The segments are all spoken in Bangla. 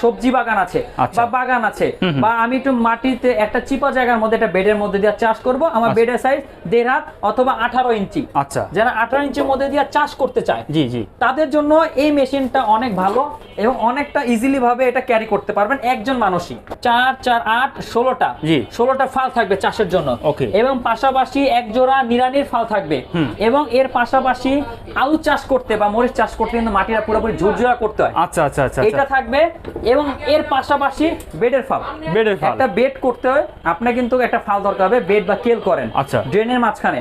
সবজি বাগান আছে আচ্ছা। বা বাগান আছে। বা আমি একটু মাটিতে একটা চিপা জায়গার মধ্যে একটা বেডের মধ্যে দিয়ে চাষ করব আমার আচ্ছা। বেডের সাইজ দেড় হাত অথবা আঠারো ইঞ্চি আচ্ছা যারা আঠারো ইঞ্চির মধ্যে দিয়ে চাষ করতে চায় জি জি তাদের জন্য এই মেশিনটা অনেক ভালো এবং অনেকটা ইজিলি ভাবে এটা ক্যারি করতে পারবেন একজন মানুষই চার চার আট ষোলোটা জি। ষোলোটা ফাল থাকবে চাষের জন্য Okay. এবং পাশাপাশি এক জোড়া নিরানির ফাল থাকবে এবং এর পাশাপাশি আলু চাষ করতে বা মরিচ চাষ করতে কিন্তু মাটিটা পুরোপুরি ঝুরঝুরা করতে হয় আচ্ছা আচ্ছা আচ্ছা এটা থাকবে এবং এর পাশাপাশি বেডের ফাল। বেডের ফাল। একটা বেড করতে হয় আপনার কিন্তু একটা ফাল দরকার হবে বেড বা কেল করেন। আচ্ছা। ড্রেনের মাঝখানে।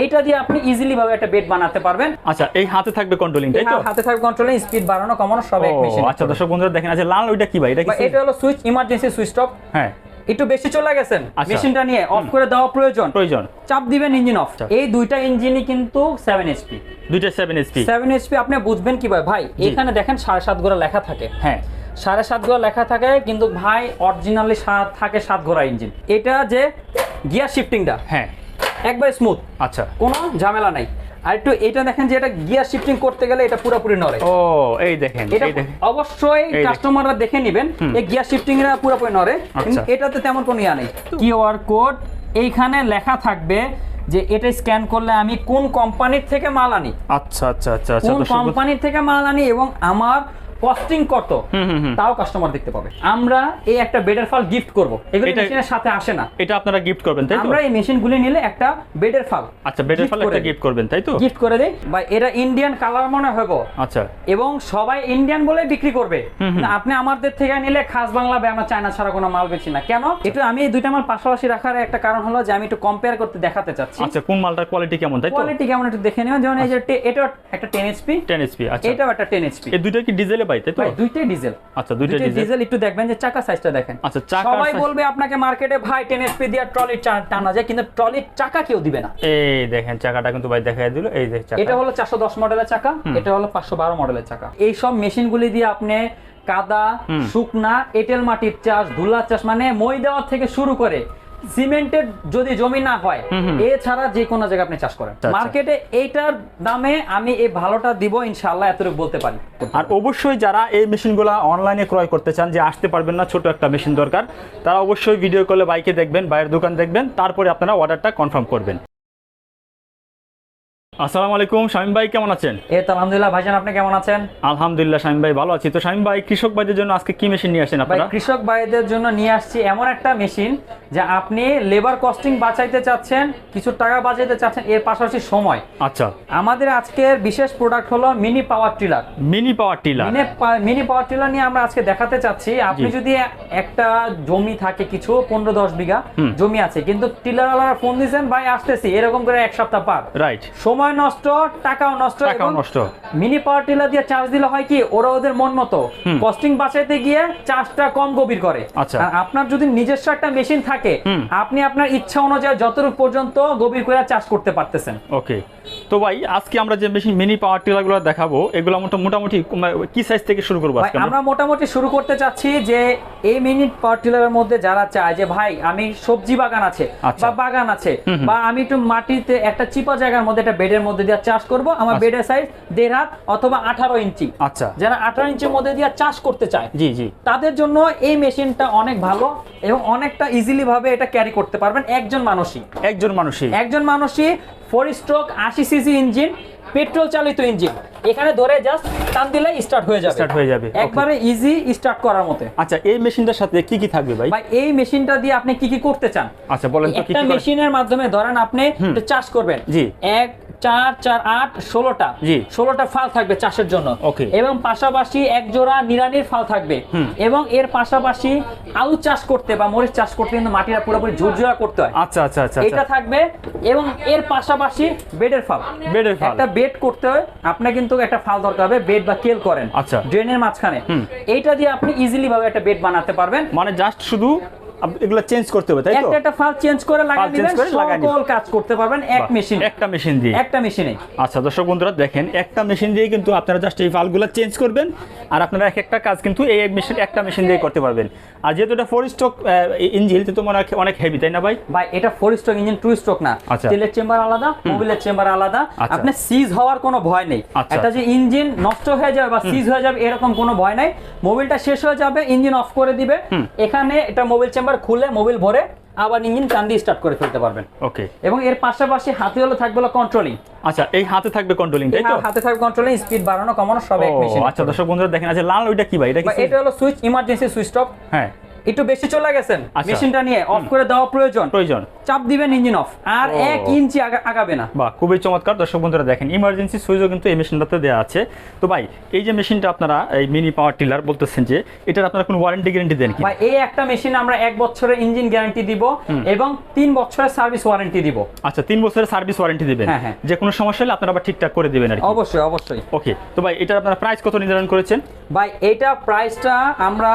এইটা দিয়ে আপনি ইজিলি ভাবে একটা বেড বানাতে পারবেন। আচ্ছা এই হাতে থাকবে কন্ট্রোলিং তাই তো? হাতে থাকবে কন্ট্রোলে স্পিড বাড়ানো কমানো সব এক মেশিন আচ্ছা দর্শক বন্ধুরা দেখেন আচ্ছা লাল ওইটা কি ভাই? এটা কি এটা হলো সুইচ ইমার্জেন্সি সুইচ অফ হ্যাঁ। একটু বেশি চলে গেছেন আচ্ছা। মেশিনটা নিয়ে অফ করে দেওয়া প্রয়োজন। প্রয়োজন। চাপ দিবেন ইঞ্জিন অফ আচ্ছা। এই দুইটা ইঞ্জিনই কিন্তু সেভেন এইচপি দুইটা সেভেন এসপি সেভেন এইচপি আপনি বুঝবেন কি ভাই? ভাই এখানে দেখেন সাড়ে সাত গোড়া লেখা থাকে। হ্যাঁ। সাড়ে সাত গোড়া লেখা থাকে কিন্তু ভাই অরিজিনালি থাকে সাত ঘোড়া ইঞ্জিন এটা যে গিয়ার শিফটিংটা হ্যাঁ। একবার স্মুথ আচ্ছা। কোনো ঝামেলা নাই। আর একটু এটা দেখেন যে এটা গিয়ার শিফটিং করতে গেলে এটা পুরোপুরি নড়ে। ও এই দেখেন এটা এই দেখেন। অবশ্যই। কাস্টমাররা দেখে নেবেন এই গিয়ার শিফটিং এর পুরোপুরি নড়ে। আচ্ছা। এটাতে তেমন কোনো ইয়া নেই। কিউআর কোড এইখানে লেখা থাকবে যে এটা স্ক্যান করলে আমি কোন কোম্পানির থেকে মাল আনি। আচ্ছা আচ্ছা আচ্ছা আচ্ছা কোন কোম্পানির থেকে মাল আনি এবং আমার কস্টিং কত। তাও কাস্টমার দেখতে পাবে। আমরা এই একটা বেডের ফাল গিফট করব। এগুলো মেশিনের সাথে আসে না। এটা আপনারা গিফট করবেন তাই তো? আমরা এই মেশিনগুলি নিলে একটা বেডের ফাল আচ্ছা বেডের ফলে একটা গিফট করবেন তাই তো? গিফট করে দেই। বা এটা ইন্ডিয়ান কালার মনে হইব আচ্ছা। এবং সবাই ইন্ডিয়ান বলে বিক্রি করবে। আপনি আমাদের থেকে নিলে খাস বাংলা বা আমরা চায়না ছাড়া কোনো মাল বেচি না। কেন? একটু আমি এই দুইটা মাল পাশাপাশি রাখার একটা কারণ হলো যে আমি একটু কম্পেয়ার করতে দেখাতে চাচ্ছি। আচ্ছা কোন মালটার কোয়ালিটি কেমন তাই তো? কোয়ালিটি কেমন একটু দেখে নেবেন যেমন এই যে এটা একটা টেন এইচপি টেন এসপি আচ্ছা। এটাও একটা টেন এইচপি এই দুইটা কি ডিজেলে তাই তো? দুইটাই ডিজেল আচ্ছা দুইটাই ডিজেল একটু দেখবেন যে চাকা সাইজটা দেখেন। আচ্ছা, চাকার সবাই বলবে আপনাকে মার্কেটে ভাই টেন এইচপি দিয়ে ট্রলি টানা যায় কিন্তু ট্রলির চাকা কেউ দিবে না। এই দেখেন চাকাটা কিন্তু ভাই দেখাই দিল। এই যে চাকা। এটা হলো চারশো দশ মডেলের চাকা এটা হলো পাঁচশো বারো মডেলের চাকা। এই সব মেশিনগুলি দিয়ে আপনি কাদা শুকনা এঁটেল মাটির চাষ ধুলা চাষ মানে মই দেওয়া থেকে শুরু করে সিমেন্টের যদি জমি না হয়। এছাড়া যে কোনো জায়গায় আপনি চাষ করেন আচ্ছা। মার্কেটে এইটার দামে আমি এই ভালোটা দিব ইনশাল্লাহ এতটুকু বলতে পারি আর অবশ্যই যারা এই মেশিনগুলো অনলাইনে ক্রয় করতে চান যে আসতে পারবেন না ছোট একটা মেশিন দরকার তারা অবশ্যই ভিডিও কলে বাইকে দেখবেন বাইরের দোকান দেখবেন তারপরে আপনারা অর্ডারটা কনফার্ম করবেন আসসালামু আলাইকুম শামীম ভাই কেমন আছেন? এ তো আলহামদুলিল্লাহ ভাইজান আপনি কেমন আছেন? আলহামদুলিল্লাহ শামীম ভাই ভালো আছি। তো শামীম ভাই কৃষক ভাইদের জন্য আজকে কি মেশিন নিয়ে আসেন আপনারা? কৃষক ভাইদের জন্য নিয়ে আসছি এমন একটা মেশিন যে আপনি লেবার কস্টিং বাঁচাইতে চাচ্ছেন কিছু টাকা বাঁচাইতে চাচ্ছেন এর পাশাপাশি সময়। আচ্ছা। আমাদের আজকের বিশেষ প্রোডাক্ট হলো mini power tiller mini power tiller mini power tiller নিয়ে আমরা আজকে দেখাতে চাচ্ছি। আপনি যদি একটা জমি থাকে কিছু পনেরো দশ বিঘা জমি আছে কিন্তু টিলারওয়ালারা ফোন দিয়েছেন ভাই আসতেছি। এরকম করে এক সপ্তাহ পার। রাইট সময় নষ্ট টাকাও নষ্ট টাকাও নষ্ট। মিনি পাওয়ার টিলার দিয়ে চার্জ দিলে হয় কি? ওরা ওদের মন মতো। কস্টিং বাঁচাইতে গিয়ে চার্জটা কম গভীর করে। আচ্ছা। আর আপনার যদি নিজস্ব একটা মেশিন থাকে আপনি আপনার ইচ্ছা অনুযায়ী যতটুকু পর্যন্ত গভীর করে চার্জ করতে পারতেছেন। ওকে তো ভাই আজকে আমরা যে মেশিন মিনি পাওয়ার টিলারগুলো দেখাবো এগুলো মোটামুটি কি সাইজ থেকে শুরু করব আজকে আমরা? আমরা মোটামুটি শুরু করতে চাচ্ছি যে এই মিনিট পাওয়ার টিলারের মধ্যে যারা চায় যে ভাই আমি সবজি বাগান আছে আচ্ছা। বা বাগান আছে। বা আমি একটু মাটিতে একটা চিপা জায়গার মধ্যে একটা বেডের মধ্যে দিয়ে চাষ করব আমার আচ্ছা। বেডের সাইজ দেড় হাত অথবা আঠারো ইঞ্চি আচ্ছা যারা আঠারো ইঞ্চির মধ্যে দিয়ে চাষ করতে চায় জি জি তাদের জন্য এই মেশিনটা অনেক ভালো এবং অনেকটা ইজিলি ভাবে এটা ক্যারি করতে পারবেন একজন মানুষই একজন মানুষই একজন মানুষই ফোর স্ট্রোক আশি সিসি ইঞ্জিন পেট্রোল চালিত ইঞ্জিন এখানে ধরে জাস্ট টান দিলে স্টার্ট হয়ে যাবে। স্টার্ট হয়ে যাবে, একবারে ইজি স্টার্ট করার মতো। আচ্ছা এই মেশিনটার সাথে কি কি থাকবে ভাই? ভাই এই মেশিনটা দিয়ে আপনি কি কি করতে চান? আচ্ছা বলেন তো কি কি মেশিনের মাধ্যমে ধরেন আপনি চাষ করবেন। জি। এক চার চার আট ষোলোটা। ষোলোটা ফাল থাকবে চাষের জন্য। এবং পাশাপাশি এক জোড়া নিরানির ফাল থাকবে। এবং এর পাশাপাশি আলু চাষ করতে বা মরিচ চাষ করতে কিন্তু মাটিটা পুরোপুরি ঝুরঝুরা করতে হয়। আচ্ছা আচ্ছা আচ্ছা এটা আচ্ছা। থাকবে। এবং এর পাশাপাশি বেডের ফাল। বেডের ফাল। একটা বেড করতে হয়। আপনার কিন্তু একটা ফাল দরকার হবে বেড বা কেল করেন। আচ্ছা। ড্রেনের মাঝখানে। এইটা দিয়ে আপনি ইজিলি ভাবে একটা বেড বানাতে পারবেন। মানে জাস্ট শুধু এগুলো চেঞ্জ করতে হবে তাই তো? একটা একটা ফাল চেঞ্জ করে লাগিয়ে দিবেন। সকল কাজ করতে পারবেন এক মেশিন একটা মেশিন দিয়ে। একটা মেশিনে আচ্ছা দর্শক বন্ধুরা দেখেন একটা মেশিন দিয়ে কিন্তু আপনারা জাস্ট এই ফালগুলো চেঞ্জ করবেন আর আপনারা এক একটা কাজ কিন্তু এই মেশিন একটা মেশিন দিয়ে করতে পারবেন। আর যেহেতু এটা ফোর স্টক ইঞ্জিন তো মনে হয় অনেক হেভি তাই না ভাই? ভাই এটা four stroke engine two stroke না। আচ্ছা। তেলের চেম্বার আলাদা মোবিলের চেম্বার আলাদা। আচ্ছা। আপনি সিজ হওয়ার কোনো ভয় নেই। আচ্ছা। একটা যে ইঞ্জিন নষ্ট হয়ে যাবে বা সিজ হয়ে যাবে এরকম কোনো ভয় নাই। মোবিলটা শেষ হয়ে যাবে ইঞ্জিন অফ করে দিবে। এখানে এটা মোবিল চেম্বার খুলে মোবিল ভরে আবার ইঞ্জিন টান দিয়ে স্টার্ট করে ফেলতে পারবেন। ওকে। এবং এর পাশাপাশি হাতে হলো থাকবে হলো কন্ট্রোলিং আচ্ছা এই হাতে থাকবে কন্ট্রোলিং তাই তো? হাতে থাকবে কন্ট্রোলিং স্পিড বাড়ানো কমানো সব এক মেশিন আচ্ছা দর্শক বন্ধুরা দেখেন আচ্ছা লাল ওইটা কি ভাই? এটা কি এটা হলো সুইচ ইমার্জেন্সি সুইচ স্টপ হ্যাঁ। একটু বেশি চলে গেছেন আচ্ছা। মেশিনটা নিয়ে অফ করে দেওয়া প্রয়োজন। প্রয়োজন। চাপ দিবেন ইঞ্জিন অফ আর এক ইঞ্চি আগাবে না। বাহ খুবই চমৎকার। দর্শক বন্ধুরা দেখেন ইমার্জেন্সি সুইচও কিন্তু এই মেশিনটাতে দেওয়া আছে। তো ভাই এই যে মেশিনটা আপনারা এই মিনি পাওয়ার টিলার বলতেছেন যে এটার আপনারা কোনো ওয়ারেন্টি গ্যারেন্টি দেন কি বা এই একটা মেশিন আমরা এক বছরের ইঞ্জিন গ্যারান্টি দিব এবং তিন বছরের সার্ভিস ওয়ারেন্টি দিব। আচ্ছা তিন বছরের সার্ভিস ওয়ারেন্টি দিবেন। হ্যাঁ, হ্যাঁ। যে কোনো সমস্যা হলে আপনারা আবার ঠিকঠাক করে দিবেন আর কি। অবশ্যই অবশ্যই। ওকে তো ভাই এটার আপনারা প্রাইস কত নির্ধারণ করেছেন? ভাই এটা প্রাইসটা আমরা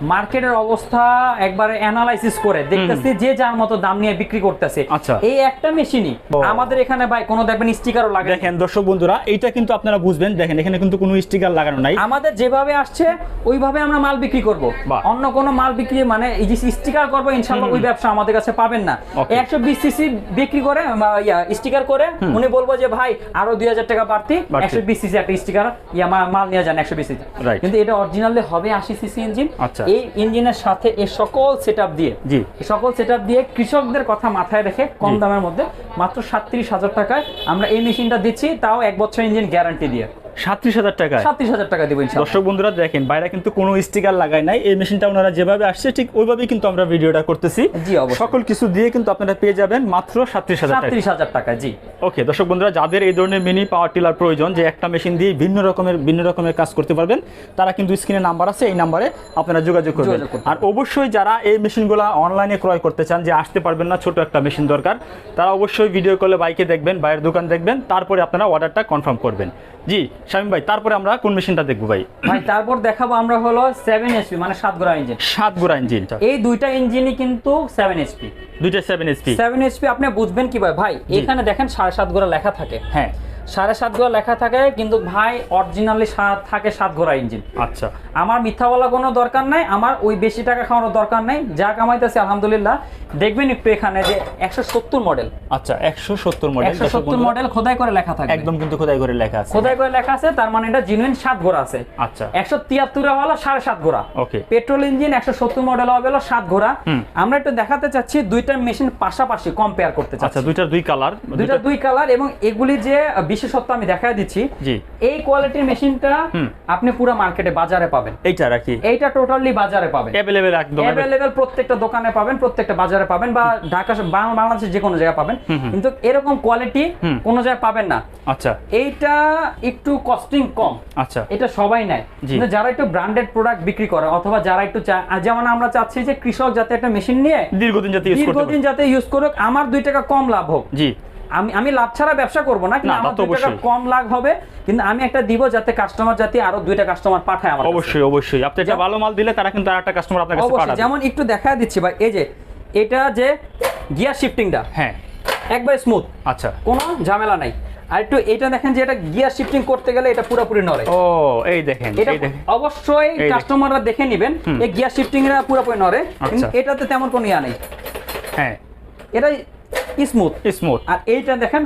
মার্কেটের অবস্থা একবারে অ্যানালাইসিস করে দেখতেছি যে যার মতো দাম নিয়ে বিক্রি করতেছে। আচ্ছা। এই একটা মেশিনই। আমাদের এখানে ভাই কোনো দেখবেন স্টিকারও লাগে দেখেন দর্শক বন্ধুরা এইটা কিন্তু আপনারা বুঝবেন। দেখেন এখানে কিন্তু কোনো স্টিকার লাগানো নাই। আমাদের যেভাবে আসছে ওইভাবে আমরা মাল বিক্রি করব। অন্য কোনো মাল বিক্রি মানে এই যে স্টিকার করব ইনশাল্লাহ ওই ব্যবসা আমাদের কাছে পাবেন না। Okay. একশো বিশ সিসি বিক্রি করে ইয়া স্টিকার করে উনি বলব যে ভাই আরও দুই হাজার টাকা বাড়তি। বাড়তি। একশো বিশ সিসি একটা স্টিকার ইয়া মাল নিয়ে যান একশো বিশ সিসি কিন্তু এটা অরিজিনালি হবে আশি সিসি ইঞ্জিন আচ্ছা। এই ইঞ্জিনের সাথে এই সকল সেট দিয়ে জি। এই সকল সেট দিয়ে কৃষকদের কথা মাথায় রেখে কম দামের মধ্যে মাত্র সাতত্রিশ হাজার টাকায় আমরা এই মেশিনটা দিচ্ছি তাও এক বছর ইঞ্জিন গ্যারান্টি দিয়ে সাতত্রিশ হাজার টাকায়। সাতত্রিশ হাজার টাকা দিব ইনশাল্লাহ। দর্শক বন্ধুরা দেখেন বাইরে কিন্তু কোনো স্টিকার লাগায় নাই। এই মেশিনটা ওনারা যেভাবে আসছে ঠিক ওইভাবেই কিন্তু আমরা ভিডিওটা করতেছি। জি। সকল কিছু দিয়ে কিন্তু আপনারা পেয়ে যাবেন মাত্র সাতত্রিশ হাজার টাকা। সাতত্রিশ হাজার টাকা জি। ওকে দর্শক বন্ধুরা যাদের এই ধরনের মিনি পাওয়ার টিলার প্রয়োজন যে একটা মেশিন দিয়ে ভিন্ন রকমের ভিন্ন রকমের কাজ করতে পারবেন তারা কিন্তু স্ক্রিনে নাম্বার আছে এই নাম্বারে আপনারা যোগাযোগ করবেন। আর অবশ্যই যারা এই মেশিনগুলো অনলাইনে ক্রয় করতে চান যে আসতে পারবেন না ছোট একটা মেশিন দরকার তারা অবশ্যই ভিডিও কলে বাইকে দেখবেন বাইরের দোকান দেখবেন তারপরে আপনারা অর্ডারটা কনফার্ম করবেন। জি শামীম ভাই তারপরে আমরা কোন মেশিনটা দেখব ভাই? ভাই তারপর দেখাবো আমরা হলো সেভেন এসপি মানে সাত গোড়া ইঞ্জিন সাত গোড়া ইঞ্জিন এই দুইটা ইঞ্জিনই কিন্তু সেভেন এসপি দুইটা সেভেন এসপি সেভেন এসপি আপনি বুঝবেন কি ভাই ভাই এখানে দেখেন সাড়ে সাত গোড়া লেখা থাকে। হ্যাঁ। সাড়ে সাত গোড়া লেখা থাকে কিন্তু ভাই অরিজিনালি থাকে সাত গোড়া ইঞ্জিন আচ্ছা। আমার মিথ্যা বলা কোনো দরকার নাই আমার ওই বেশি টাকা খাওয়ানোর দরকার নাই যা কামাইতেছে আলহামদুলিল্লাহ। দেখবেন একটু এখানে যে একশো সত্তর মডেল আচ্ছা একশো সত্তর মডেল একশো সত্তর মডেল খোদাই করে লেখা থাকে একদম কিন্তু খোদাই করে লেখা আছে। খোদাই করে লেখা আছে তার মানে এটা জিনুইন সাত ঘোড়া আছে। আচ্ছা। একশো তিয়াত্তর হলো সাড়ে সাত ঘোড়া ওকে। পেট্রোল ইঞ্জিন একশো সত্তর মডেল হবে হলো সাত ঘোড়া আমরা একটু দেখাতে চাচ্ছি দুইটা মেশিন পাশাপাশি কম্পেয়ার করতে চাচ্ছি। আচ্ছা দুইটার দুই কালার দুইটা দুই কালার এবং এগুলি যে বিশেষত্ব আমি দেখা দিচ্ছি। জি। এই কোয়ালিটির মেশিনটা আপনি পুরো মার্কেটে বাজারে পাবেন। এইটা কি? এইটা টোটালি বাজারে পাবেন। একদম। প্রত্যেকটা দোকানে পাবেন প্রত্যেকটা বাজারে পাবেন বা ঢাকা বাংলাদেশের যে কোনো জায়গায় পাবেন। কিন্তু এরকম কোয়ালিটি কোনো জায়গায় পাবেন না। আচ্ছা। এইটা একটু কস্টিং কম। আচ্ছা। এটা সবাই নেয়। কিন্তু যারা একটু ব্র্যান্ডেড প্রোডাক্ট বিক্রি করে অথবা যারা একটু যেমন আমরা চাচ্ছি যে কৃষক যাতে একটা মেশিন নিয়ে দীর্ঘদিন যাতে দীর্ঘদিন যাতে ইউজ করুক আমার দুই টাকা কম লাভ হোক। জি। আমি আমি লাভ ছাড়া ব্যবসা করব না কিন্তু আমার দুই টাকা। কম লাভ হবে কিন্তু আমি একটা দিব যাতে কাস্টমার যাতে আরও দুইটা কাস্টমার পাঠায় আমার অবশ্যই অবশ্যই। আপনি একটা ভালো মাল দিলে তারা কিন্তু আর একটা কাস্টমার আপনার কাছে পাঠাবে। যেমন একটু দেখা দিচ্ছি ভাই এই যে এটা যে গিয়ার শিফটিংটা হ্যাঁ। একবার স্মুথ আচ্ছা। কোনো ঝামেলা নাই। আর একটু এটা দেখেন যে এটা গিয়ার শিফটিং করতে গেলে এটা পুরোপুরি নড়ে। ও এই দেখেন এটা এই দেখেন। অবশ্যই। কাস্টমাররা দেখে নেবেন এই গিয়ার শিফটিং এর পুরোপুরি নড়ে কিন্তু আচ্ছা। এটাতে তেমন কোনো ইয়া নেই। হ্যাঁ। এটা স্মুথ। স্মুথ। আর এইটা দেখেন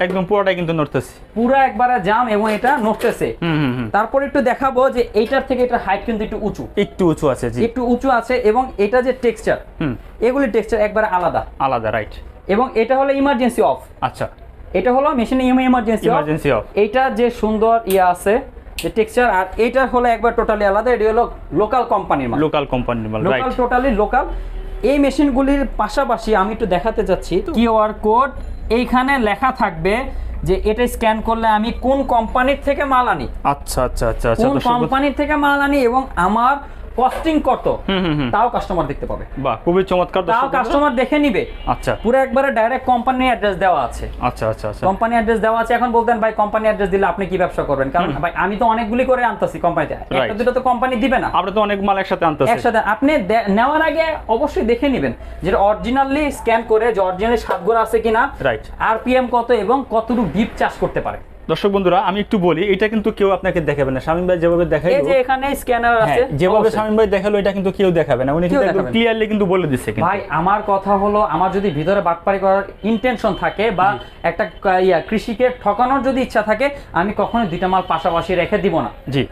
একদম পুরোটাই কিন্তু নড়তেছে। পুরো একবারে জাম এবং এটা নড়তেছে। হুম হুম হুম। তারপর একটু দেখাবো যে এইটার থেকে এটা হাইট কিন্তু একটু উঁচু। একটু উঁচু আছে জি। একটু উঁচু আছে এবং এটা যে টেক্সচার হুম। এগুলি টেক্সচার একবারে আলাদা। আলাদা রাইট এবং এটা হলো ইমার্জেন্সি অফ আচ্ছা। এটা হলো মেশিনে ইমার্জেন্সি অফ ইমার্জেন্সি অফ এটা যে সুন্দর ইয়া আছে যে টেক্সচার আর এইটা হলো একবার টোটালি আলাদা। এটি হলো লোকাল কোম্পানির মাল। লোকাল কোম্পানির মাল লোকাল টোটালি লোকাল এই মেশিনগুলির পাশাপাশি আমি একটু দেখাতে চাচ্ছি কিউআর কোড। এইখানে লেখা থাকবে যে এটা স্ক্যান করলে আমি কোন কোম্পানির থেকে মাল আনি। আচ্ছা আচ্ছা আচ্ছা আচ্ছা কোন কোম্পানির থেকে মাল আনি এবং আমার কস্টিং কত? তাও কাস্টমার দেখতে পাবে। বাহ খুবই চমৎকার তাও কাস্টমার দেখে নিবে। আচ্ছা। পুরো একবারে ডাইরেক্ট কোম্পানি অ্যাড্রেস দেওয়া আছে। আচ্ছা আচ্ছা আচ্ছা। কোম্পানি অ্যাড্রেস দেওয়া আছে। এখন বলতেন ভাই কোম্পানি অ্যাড্রেস দিলে আপনি কি ব্যবসা করবেন? কারণ ভাই আমি তো অনেকগুলি করে আনতাছি কোম্পানিতে একটা দুটো তো কোম্পানি দিবে না। আমরা তো অনেক মাল একসাথে আনতেছি। একসাথে আপনি নেওয়ার আগে অবশ্যই দেখে নেবেন যেটা অরিজিনালি স্ক্যান করে যে অরিজিনালি সাতগুলো আছে কিনা রাইট আরপিএম কত এবং কতটুকু ডিপ চাষ করতে পারে। দর্শক বন্ধুরা আমি একটু বলি এটা কিন্তু কেউ আপনাকে দেখাবে না। শামিম ভাই যেভাবে দেখাই এই যে এখানে স্ক্যানার আছে যেভাবে শামিম ভাই দেখাল এটা কিন্তু কেউ দেখাবে না। উনি কিন্তু একদম ক্লিয়ারলি কিন্তু বলে দিচ্ছে কিন্তু। ভাই আমার কথা হলো আমার যদি ভিতরে বাটপারি করার ইন্টেনশন থাকে বা একটা ইয়া কৃষিকে ঠকানোর যদি ইচ্ছা থাকে আমি কখনো দুইটা মাল পাশাপাশি রেখে দিব না। জি।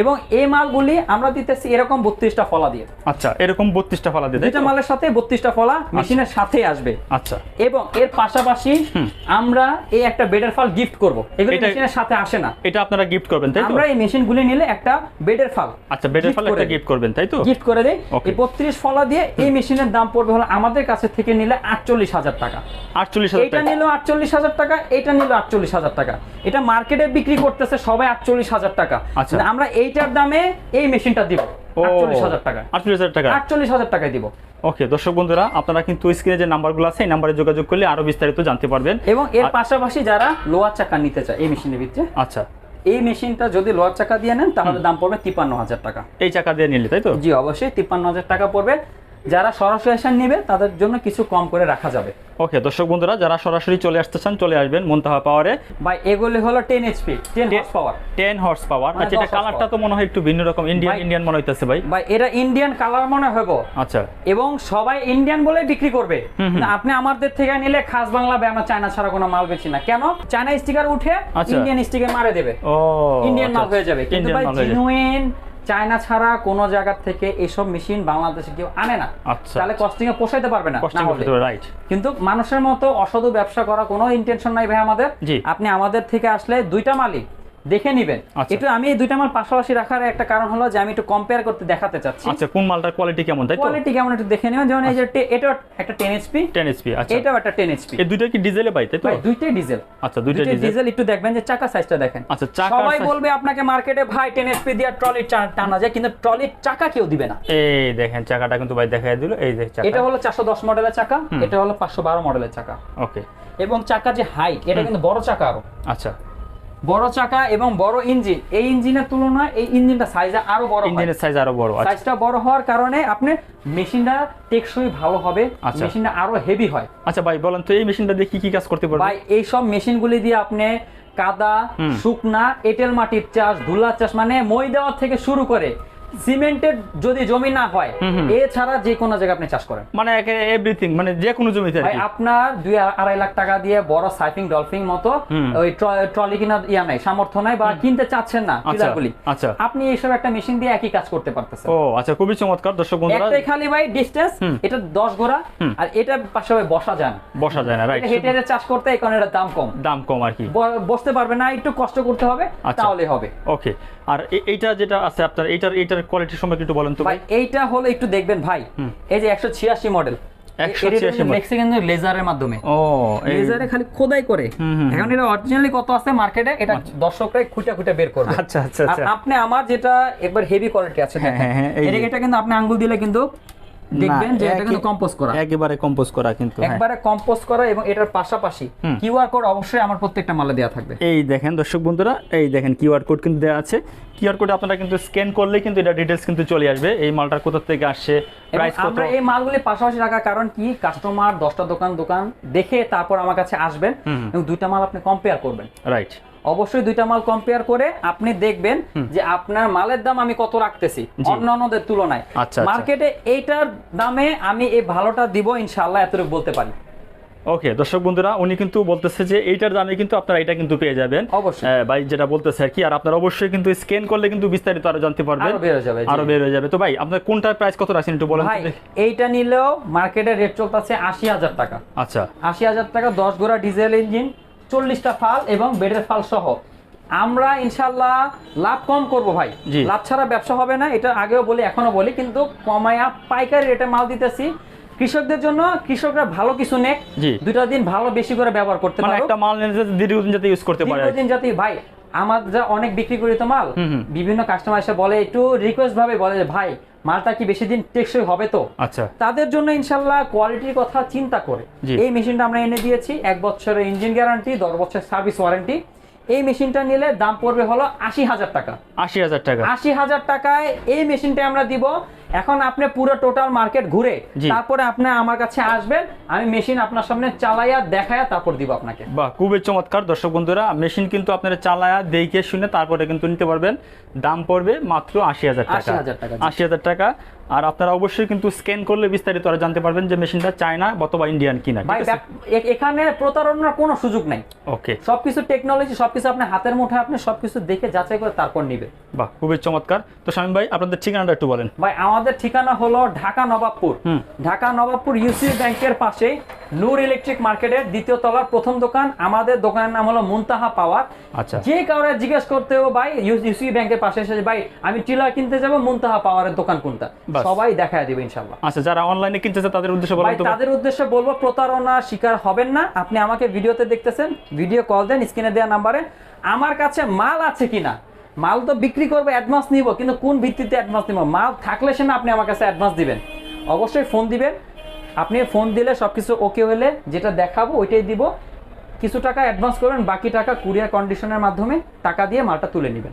এবং এই মালগুলি আমরা দিতেছি এরকম বত্রিশটা ফলা দিয়ে। আচ্ছা এরকম বত্রিশটা ফালা দিয়ে দুইটা মালের সাথে বত্রিশটা ফলা মেশিনের সাথে আসবে। আচ্ছা। এবং এর পাশাপাশি আমরা এই একটা বেডের ফাল গিফট করব। এগুলো মেশিনের সাথে আসে না। এটা আপনারা গিফট করবেন তাই তো? আমরা এই মেশিনগুলি নিলে একটা বেডের ফাল আচ্ছা বেডের ফালা একটা গিফট করবেন তাই তো? গিফট করে Okay. এই বত্রিশ ফলা দিয়ে এই মেশিনের দাম পড়বে হলো আমাদের কাছে থেকে নিলে আটচল্লিশ হাজার টাকা। আটচল্লিশ হাজার টাকা। নিল আটচল্লিশ হাজার টাকা এটা নিল আটচল্লিশ হাজার টাকা। এটা মার্কেটে বিক্রি করতেছে সবাই আটচল্লিশ হাজার টাকা। আচ্ছা। আমরা এইটার দামে এই মেশিনটা দিব। ও আটচল্লিশ হাজার টাকা। আটচল্লিশ হাজার টাকা। আটচল্লিশ হাজার টাকায় দিব। ওকে দর্শক বন্ধুরা আপনারা কিন্তু স্ক্রিনে যে নাম্বারগুলো আছে এই নাম্বারে যোগাযোগ করলে আরও বিস্তারিত জানতে পারবেন। এবং এর পাশাপাশি যারা লোয়ার চাকা নিতে চায় এই মেশিনের ভিতরে আচ্ছা। এই মেশিনটা যদি লোয়ার চাকা দিয়ে নেন তাহলে দাম পড়বে তিপ্পান্ন হাজার টাকা। এই চাকা দিয়ে নিলে তাই তো? জি অবশ্যই তিপ্পান্ন হাজার টাকা পড়বে। যারা সরাসরি এসে নেবে তাদের জন্য কিছু কম করে রাখা যাবে। ওকে দর্শক বন্ধুরা যারা সরাসরি চলে আসতে চান চলে আসবেন মন্তাহা পাওয়ারে। বা এগুলি হলো ten HP ten horse power ten horse power আচ্ছা এটা 10 কালারটা তো মনে হয় একটু ভিন্ন রকম ইন্ডিয়ান ইন্ডিয়ান মনে হইতেছে ভাই। বা এটা ইন্ডিয়ান কালার মনে হইব। আচ্ছা। এবং সবাই ইন্ডিয়ান বলে বিক্রি করবে। আপনি আমাদের থেকে নিলে খাস বাংলা বে আমরা চায়না ছাড়া কোনো মাল বেচি না। কেন? চায়না স্টিকার উঠে আচ্ছা। ইন্ডিয়ান স্টিকার মারে দেবে। ও ইন্ডিয়ান আচ্ছা, মাল হয়ে যাবে। কিন্তু ভাই। জেনুইন চায়না ছাড়া কোন জায়গা থেকে এসব মেশিন বাংলাদেশে কেউ আনে না। আচ্ছা তাহলে কস্টিং এ পোষাইতে পারবে না রাইট কিন্তু মানুষের মতো অসাধু ব্যবসা করা কোনো ইন্টেনশন নাই ভাই আমাদের। আপনি আমাদের থেকে আসলে দুইটা মালই দেখে নিবেন। আচ্ছা। একটু আমি এই দুইটা মাল পাশাপাশি রাখার একটা কারণ হলো যে আমি একটু কম্পেয়ার করতে দেখাতে চাচ্ছি। আচ্ছা কোন মালটার কোয়ালিটি কেমন তাই তো? কোয়ালিটি কেমন একটু দেখে নেবেন। যেমন এই যে এটা একটা টেন এইচপি টেন এসপি আচ্ছা। এটাও একটা টেন এইচপি এই দুইটা কি ডিজেলে পাই তাই তো? ভাই দুইটাই ডিজেল আচ্ছা দুইটা দুইটাই ডিজেল ডিজেল একটু দেখবেন যে চাকা সাইজটা দেখেন। আচ্ছা, চাকার সবাই বলবে আপনাকে মার্কেটে ভাই টেন এইচপি দিয়ে ট্রলি টানা যায়। কিন্তু ট্রলির চাকা কেউ দিবে না। এই দেখেন চাকাটা কিন্তু ভাই দেখাই দিল এই যে চাকা। এটা হলো চারশো দশ মডেলের চাকা এটা হলো পাঁচশো বারো মডেলের চাকা। ওকে। এবং চাকা যে হাইট এটা কিন্তু বড় চাকা আরও। আচ্ছা। বড় চাকা এবং বড় ইঞ্জিন। এই ইঞ্জিনের তুলনায় এই ইঞ্জিনটা সাইজ আরও বড় ইঞ্জিনের সাইজ আরও বড় আচ্ছা। সাইজটা বড় হওয়ার কারণে আপনি মেশিনটা টেকসই ভালো হবে আচ্ছা। মেশিনটা আরও হেভি হয়। আচ্ছা ভাই বলেন তো এই মেশিনটা দিয়ে কি কি কাজ করতে পারবে? ভাই এই সব মেশিনগুলি দিয়ে আপনি কাদা শুকনা এটেল মাটির চাষ ধুলা চাষ মানে মই দেওয়ার থেকে শুরু করে সিমেন্টের যদি জমি না হয়। এছাড়া যে কোনো জায়গায় আপনি চাষ করেন। মানে এভরিথিং মানে যে কোনো জমিতে আপনার দুই আড়াই লাখ টাকা দিয়ে বড় সাইফিং ডলফিং মতো ওই ট্রলি কিনা ইয়া নাই সামর্থ্য নাই বা কিনতে চাচ্ছেন না আচ্ছা টিলারগুলি। আচ্ছা। আপনি এইসব একটা মেশিন দিয়ে একই কাজ করতে পারতেছেন। ও আচ্ছা খুবই চমৎকার দর্শক বন্ধুরা। খালি ভাই ডিস্টেন্স এটা দশ ঘোড়া আর এটা পাশাপাশি বসা যান। বসা যায় না রাইট এটা হেঁটে হেঁটে চাষ করতে কারণে এটার দাম কম। দাম কম আর কি। বসতে পারবে না একটু কষ্ট করতে হবে আচ্ছা। তাহলে হবে। ওকে আর এইটা যেটা আছে আপনার এইটার এইটার কোয়ালিটির সম্পর্কে একটু বলেন তো ভাই এইটা হলো একটু দেখবেন ভাই। এই যে একশো ছিয়াশি মডেল 186 model। মেক্সিকান লেজারের মাধ্যমে। ও লেজারে খালি খোদাই করে। এখন এটা অরিজিনালি কত আছে মার্কেটে এটা দর্শকরাই খুঁটে খুঁটা বের করবে। আচ্ছা আচ্ছা আচ্ছা। আপনি আমার যেটা একবার হেভি কোয়ালিটি আছে হ্যাঁ, হ্যাঁ, হ্যাঁ, এটা এটা কিন্তু আপনি আঙ্গুল দিলে কিন্তু দেখবেন যে এটা কিন্তু কম্পোজ করা। একেবারে কম্পোজ করা কিন্তু হ্যাঁ। একবারে কম্পোজ করা এবং এটার পাশাপাশি কিউআর কোড অবশ্যই আমার প্রত্যেকটা মালে দেওয়া থাকবে। এই দেখেন দর্শক বন্ধুরা এই দেখেন কিউআর কোড কিন্তু দেওয়া আছে। কিউআর কোড আপনারা কিন্তু স্ক্যান করলেই কিন্তু এটা ডিটেলস কিন্তু চলে আসবে এই মালটা কোথা থেকে আসছে প্রাইস কত। আমরা এই মালগুলি পাশাপাশি রাখার কারণ কি? কাস্টমার দশটা দোকান দোকান দেখে তারপর আমার কাছে আসবেন। এবং দুইটা মাল আপনি কম্পেয়ার করবেন। রাইট অবশ্যই দুইটা মাল কম্পেয়ার করে আপনি দেখবেন যে আপনার মালের দাম আমি কত রাখতেছি। অন্যান্যদের তুলনায়। আচ্ছা, আচ্ছা। মার্কেটে এইটার দামে আমি এই ভালোটা দিব ইনশাল্লাহ এতটুকু বলতে পারি। ওকে দর্শক বন্ধুরা উনি কিন্তু বলতেছে যে এইটার দামে কিন্তু আপনারা এটা কিন্তু পেয়ে যাবেন। অবশ্যই। ভাই যেটা বলতেছে আর কি আর আপনারা অবশ্যই কিন্তু স্ক্যান করলে কিন্তু বিস্তারিত আরও জানতে পারবেন। আরও বেড়ে যাবে আরও বের হয়ে যাবে। তো ভাই আপনার কোনটার প্রাইস কত রাখছেন একটু বলেন ভাই এইটা নিলেও মার্কেটে রেট চলতেছে আশি হাজার টাকা। আচ্ছা। আশি হাজার টাকা দশ গোড়া ডিজেল ইঞ্জিন চল্লিশটা ফাল এবং বেডের ফাল সহ। আমরা ইনশাল্লাহ লাভ কম করব ভাই। লাভ ছাড়া ব্যবসা হবে না এটা আগেও বলি এখনও বলি কিন্তু কমায়া পাইকারি রেটে মাল দিতেছি। কৃষকদের জন্য কৃষকরা ভালো কিছু নেক দুটা দিন ভালো বেশি করে ব্যবহার করতে মানে পারো। একটা মাল দীর্ঘদিন যাতে ইউজ করতে পারে। দীর্ঘদিন যাতে ভাই আমার যা অনেক বিক্রি করি তো মাল। বিভিন্ন কাস্টমার এসে বলে একটু রিকোয়েস্ট ভাবে বলে ভাই মালটা কি বেশি দিন টেকসই হবে তো? আচ্ছা। তাদের জন্য ইনশাল্লাহ কোয়ালিটির কথা চিন্তা করে। এই মেশিনটা আমরা এনে দিয়েছি এক বছরের ইঞ্জিন গ্যারান্টি দশ বছর সার্ভিস ওয়ারেন্টি এই মেশিনটা নিলে দাম পড়বে হলো আশি হাজার টাকা। আশি হাজার টাকা। আশি হাজার টাকায় এই মেশিনটা আমরা দিব। এখন আপনি পুরো টোটাল মার্কেট ঘুরে তারপরে আপনি আমার কাছে আসবেন আমি মেশিন আপনার সামনে চালাইয়া দেখায়া তারপর দিব আপনাকে। বাহ খুবই চমৎকার। দর্শক বন্ধুরা মেশিন কিন্তু আপনারা চালায়া দেখে শুনে তারপরে কিন্তু নিতে পারবেন। দাম পড়বে মাত্র আশি হাজার টাকা। 80,000 টাকা, জি। আশি হাজার টাকা। আর আপনারা অবশ্যই কিন্তু স্ক্যান করলে বিস্তারিত আর জানতে পারবেন যে মেশিনটা চায়না অথবা ইন্ডিয়ান কিনা এখানে প্রতারণার কোনো সুযোগ নাই। ওকে। সবকিছু টেকনোলজি সবকিছু আপনি হাতের মুঠে আপনি সবকিছু দেখে যাচাই করে তারপর নিবে। বাহ খুবই চমৎকার। তো শামীম ভাই আপনাদের ঠিকানাটা একটু বলেন। ভাই আমাদের ঠিকানা হলো ঢাকা নবাবপুর। ঢাকা নবাবপুর ইউসি ব্যাংকের পাশে নূর ইলেকট্রিক মার্কেটের দ্বিতীয় তলার প্রথম দোকান। আমাদের দোকানের নাম হলো মুনতাহা পাওয়ার। আচ্ছা। যে কাউরে জিজ্ঞেস করতে হবে ভাই ইউসি ব্যাংকের পাশে এসে ভাই আমি টিলার কিনতে যাব মুনতাহা পাওয়ারের দোকান কোনটা? সবাই দেখায় দিবে ইনশাল্লাহ আচ্ছা যারা অনলাইনে কিনতে চায় তাদের উদ্দেশ্যে ভাই তাদের উদ্দেশ্যে বলব প্রতারণা শিকার হবেন না। আপনি আমাকে ভিডিওতে দেখতেছেন ভিডিও কল দেন স্ক্রিনে দেওয়া নাম্বারে। আমার কাছে মাল আছে কিনা? মাল তো বিক্রি করব অ্যাডভান্স নিব, কিন্তু কোন ভিত্তিতে অ্যাডভান্স নিব? মাল থাকলে সে না আপনি আমার কাছে অ্যাডভান্স দিবেন। অবশ্যই ফোন দিবেন। আপনি ফোন দিলে সব কিছু ওকে হলে যেটা দেখাবো ওইটাই দিব। কিছু টাকা অ্যাডভান্স করবেন, বাকি টাকা কুরিয়ার কন্ডিশনের মাধ্যমে টাকা দিয়ে মালটা তুলে নেবেন।